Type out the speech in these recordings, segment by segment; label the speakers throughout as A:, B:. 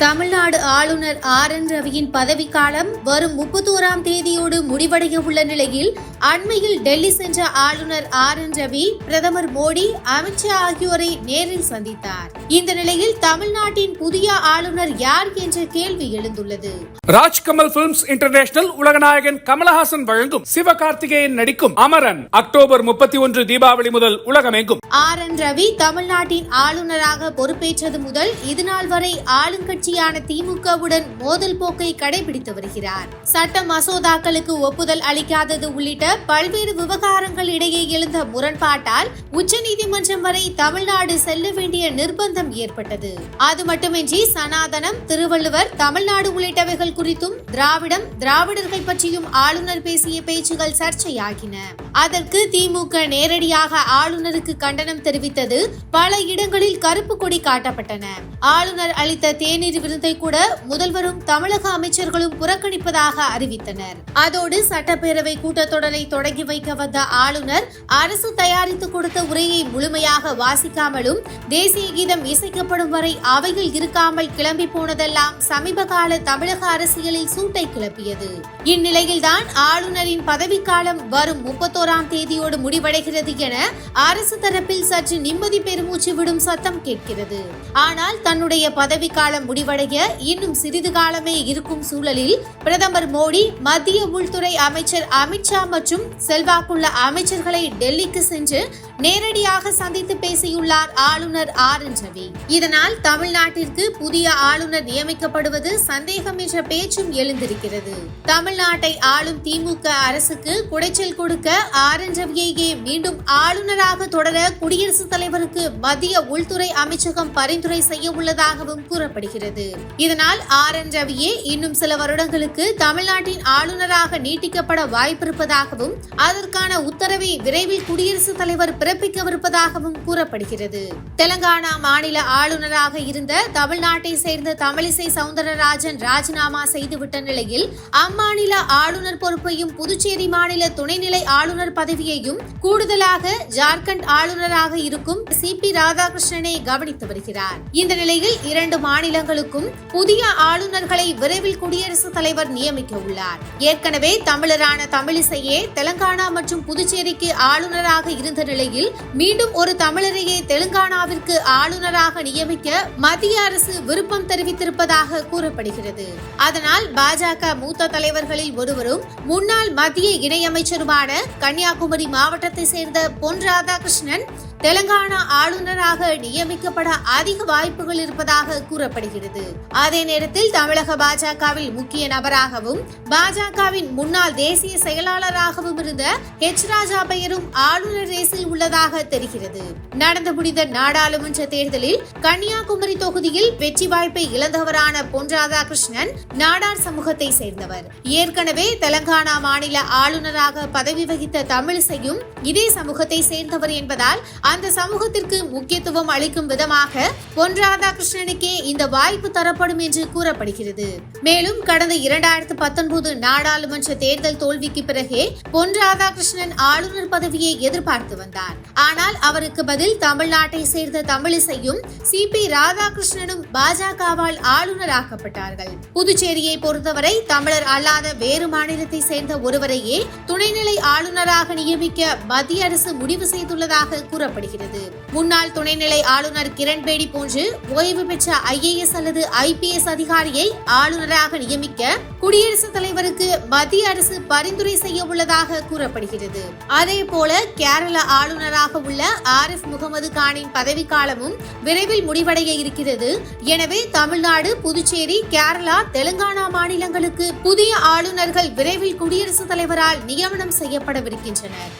A: தமிழ்நாடு ஆளுநர் R N ரவியின் பதவிக்காலம் வரும் முப்பத்தோராம் தேதியோடு முடிவடைய உள்ள நிலையில் அண்மையில் டெல்லி சென்ற ஆளுநர் ஆர் என் ரவி பிரதமர் மோடி அமித்ஷா ஆகியோரை நேரில் சந்தித்தார். இந்த நிலையில் தமிழ்நாட்டின் புதிய ஆளுநர் யார் என்ற கேள்வி எழுந்துள்ளது.
B: ராஜ்கமல் பிலிம்ஸ் இன்டர்நேஷனல் உலகநாயகன் கமலஹாசன் வழங்கும் சிவகார்த்திகேயன் நடிக்கும் அமரன் அக்டோபர் முப்பத்தி ஒன்று தீபாவளி முதல் உலகமெங்கும்.
A: ஆர் என் ரவி தமிழ்நாட்டின் ஆளுநராக பொறுப்பேற்றது முதல் இதுநாள் வரை கட்சியான திமுகவுடன் மோதல் போக்கை கடைபிடித்து வருகிறார். சட்ட மசோதாக்களுக்கு ஒப்புதல் அளிக்காதது உள்ளிட்ட பல்வேறு விவகாரங்கள் இடையே எழுந்த முரண்பாட்டால் உச்சநீதிமன்றம் வரை தமிழ்நாடு செல்ல வேண்டிய நிர்பந்தம் ஏற்பட்டது. அது மட்டுமின்றி சனாதனம் திருவள்ளுவர் தமிழ்நாடு உள்ளிட்டவைகள் குறித்தும் திராவிடம் திராவிடர்கள் பற்றியும் ஆளுநர் பேசிய பேச்சுகள் சர்ச்சையாகின. அதற்கு திமுக நேரடியாக ஆளுநருக்கு கண்டனம் தெரிவித்தது பல இடங்களில் கருப்பு கொடி காட்டப்பட்டன. ஆளுநர் அளித்த தேநீர் விருதை கூட முதல்வரும் தமிழக அமைச்சர்களும் புறக்கணிப்பதாக அறிவித்தனர். அதோடு சட்டப்பேரவை கூட்டத்தொடரை தொடங்கி வைக்க வந்த ஆளுநர் அரசு தயாரித்து கொடுத்த உரையை முழுமையாக வாசிக்காமலும் தேசிய கீதம் இசைக்கப்படும் வரை அவையில் இருக்காமல் கிளம்பி போனதெல்லாம் சமீப கால தமிழக அரசியலில் சூட்டை கிளப்பியது. இந்நிலையில்தான் ஆளுநரின் பதவிக்காலம் வரும் முப்பத்தோராம் தேதியோடு முடிவடைகிறது என அரசு தரப்பில் சற்று நிம்மதி பெருமூச்சு விடும் சத்தம் கேட்கிறது. ஆனால் தன்னுடைய பதவிக்காலம் முடிவு முடிவடைய இன்னும் சிறிது காலமே இருக்கும் சூழலில் பிரதமர் மோடி மத்திய உள்துறை அமைச்சர் அமித்ஷா மற்றும் செல்வாக்குள்ள அமைச்சர்களை டெல்லிக்கு சென்று நேரடியாக சந்தித்து பேசியுள்ளார் ஆளுநர் ஆர். என். ரவி. இதனால் தமிழ்நாட்டிற்கு புதிய ஆளுநர் நியமிக்கப்படுவது சந்தேகம் என்ற பேச்சும் எழுந்திருக்கிறது. தமிழ்நாட்டை ஆளும் திமுக அரசுக்கு குடைச்சல் கொடுக்க ஆர். என். ரவியையே மீண்டும் ஆளுநராக தொடர குடியரசுத் தலைவருக்கு மத்திய உள்துறை அமைச்சகம் பரிந்துரை செய்ய உள்ளதாகவும் கூறப்படுகிறது. இதனால் ஆர். என். ரவியே இன்னும் சில வருடங்களுக்கு தமிழ்நாட்டின் ஆளுநராக நீட்டிக்கப்பட வாய்ப்பிருப்பதாகவும் அதற்கான உத்தரவை விரைவில் குடியரசுத் தலைவர் பிறப்பிக்கவிருப்பதாகவும் கூறப்படுகிறது. தெலங்கானா மாநில ஆளுநராக இருந்த தமிழ்நாட்டை சேர்ந்த தமிழிசை சவுந்தரராஜன் ராஜினாமா செய்துவிட்ட நிலையில் அம்மாநில ஆளுநர் பொறுப்பையும் புதுச்சேரி மாநில துணைநிலை ஆளுநர் பதவியையும் கூடுதலாக ஜார்க்கண்ட் ஆளுநராக இருக்கும் சி. பி. ராதாகிருஷ்ணனை கவனித்து வருகிறார். இந்த நிலையில் இரண்டு மாநிலங்களுக்கும் புதிய ஆளுநர்களை விரைவில் குடியரசுத் தலைவர் நியமிக்க உள்ளார். ஏற்கனவே தமிழரான தமிழிசையே தெலங்கானா மற்றும் புதுச்சேரிக்கு ஆளுநராக இருந்த நிலையில் மீண்டும் ஒரு தமிழரையே தெலுங்கானாவிற்கு ஆளுநராக நியமிக்க மத்திய அரசு விருப்பம் தெரிவித்திருப்பதாக கூறப்படுகிறது. அதனால் பாஜக மூத்த தலைவர்களில் ஒருவரும் முன்னாள் மத்திய இணையமைச்சருமான கன்னியாகுமரி மாவட்டத்தை சேர்ந்த பொன் ராதாகிருஷ்ணன் தெலங்கானா ஆளுநராக நியமிக்கப்பட அதிக வாய்ப்புகள் இருப்பதாக கூறப்படுகிறது. அதே நேரத்தில் தமிழக பாஜகவில் முக்கிய நபராகவும் பாஜகவின் முன்னாள் தேசிய செயலாளராகவும் இருந்த ஹெச் ராஜா பெயரும் ஆளுநர் உள்ள உள்ளதாக தெரிகிறது. நடந்து முடிந்த நாடாளுமன்ற தேர்தலில் கன்னியாகுமரி தொகுதியில் வெற்றி வாய்ப்பை இழந்தவரான பொன் ராதாகிருஷ்ணன் நாடார் சமூகத்தை சேர்ந்தவர். ஏற்கனவே தெலங்கானா மாநில ஆளுநராக பதவி வகித்த தமிழிசையும் இதே சமூகத்தை சேர்ந்தவர் என்பதால் அந்த சமூகத்திற்கு முக்கியத்துவம் அளிக்கும் விதமாக பொன் ராதாகிருஷ்ணனுக்கே இந்த வாய்ப்பு தரப்படும் என்று கூறப்படுகிறது. மேலும் கடந்த இரண்டாயிரத்து பத்தொன்பது நாடாளுமன்ற தேர்தல் தோல்விக்கு பிறகே பொன் ராதாகிருஷ்ணன் ஆளுநர் பதவியை எதிர்பார்த்து வந்தார். ஆனால் அவருக்கு பதில் தமிழ்நாட்டை சேர்ந்த தமிழிசையும் சி பி ராதாகிருஷ்ணனும் பாஜகவால் ஆளுநராக்கப்பட்டார்கள். புதுச்சேரியை பொறுத்தவரை தமிழர் அல்லாத வேறு மாநிலத்தை சேர்ந்த ஒருவரையே துணைநிலை ஆளுநராக நியமிக்க மத்திய அரசு முடிவு செய்துள்ளதாக கூறப்படுகிறது. முன்னாள் துணைநிலை ஆளுநர் கிரண்பேடி போன்று ஓய்வு பெற்ற ஐஏஎஸ் அல்லது ஐபிஎஸ் அதிகாரியை ஆளுநராக நியமிக்க குடியரசுத் தலைவருக்கு மத்திய அரசு பரிந்துரை செய்ய உள்ளதாக கூறப்படுகிறது. அதே போல கேரள ஆளுநர் கமிஷனராக உள்ள ஆர் எஸ் முகமது கானின் பதவிக்காலமும் விரைவில் முடிவடைய இருக்கிறது. எனவே தமிழ்நாடு புதுச்சேரி கேரளா தெலுங்கானா மாநிலங்களுக்கு புதிய ஆளுநர்கள் விரைவில் குடியரசுத் தலைவரால் நியமனம் செய்யப்படவிருக்கின்றனர்.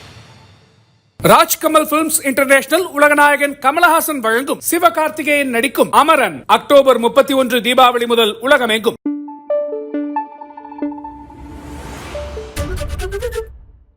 B: ராஜ்கமல் பிலிம்ஸ் இன்டர்நேஷனல் உலகநாயகன் கமலஹாசன் வழங்கும் சிவகார்த்திகேயன் நடிக்கும் அமரன் அக்டோபர் முப்பத்தி ஒன்று தீபாவளி முதல் உலகமெங்கும்.